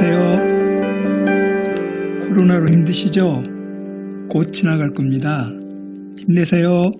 안녕하세요. 코로나로 힘드시죠? 곧 지나갈 겁니다. 힘내세요.